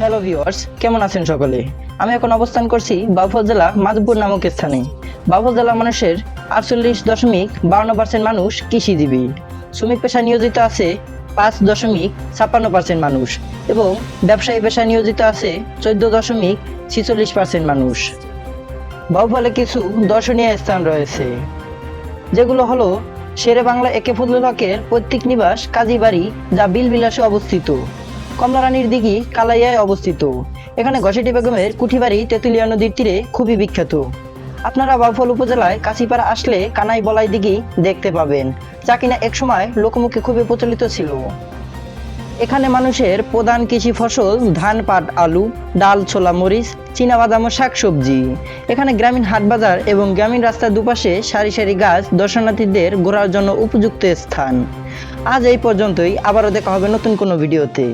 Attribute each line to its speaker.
Speaker 1: Hello viewers কেমন আছেন সকলে? আমি এখন অবস্থান করছি বাউফল জেলা মাধবপুর নামক স্থানে। বাউফল জেলা মানুষের আটচল্লিশ দশমিক বাউন্ন পার্সেন্ট মানুষ কৃষিজীবী। শ্রমিক পেশায় নিয়োজিত আছে পাঁচ দশমিক ছাপ্পান্ন পার্সেন্ট মানুষ এবং ব্যবসায়ী পেশায় নিয়োজিত আছে চোদ্দ দশমিক ছিচল্লিশ পার্সেন্ট মানুষ। বাউফলে কিছু দর্শনীয় স্থান রয়েছে, যেগুলো হলো শেরে বাংলা একে ফজলুল হকের পৈতৃক নিবাস কাজীবাড়ি, যা বিলবিলাসে অবস্থিত। কমলারানীর দিঘি কালাইয়ায় অবস্থিত। এখানে ঘসেটি বেগমের কুঠিবাড়ি তেঁতুলিয়া নদীর তীরে খুবই বিখ্যাত। আপনারা বাউফল উপজেলায় কাশিপাড়া আসলে কানাই বলাই দিঘি দেখতে পাবেন, যা কিনা একসময় লোকমুখে খুবই প্রচলিত ছিল। এখানে মানুষের প্রধান কৃষি ফসল ধান পাট আলু, ডাল, ছোলা, মরিচ, চীনাবাদাম ও শাকসবজি। এখানে গ্রামীণ হাট বাজার এবং গ্রামীণ রাস্তার দুপাশে সারি সারি গাছ দর্শনার্থীদের ঘোরার জন্য উপযুক্ত স্থান। আজ এই পর্যন্তই, আবারও দেখা হবে নতুন কোনো ভিডিওতে।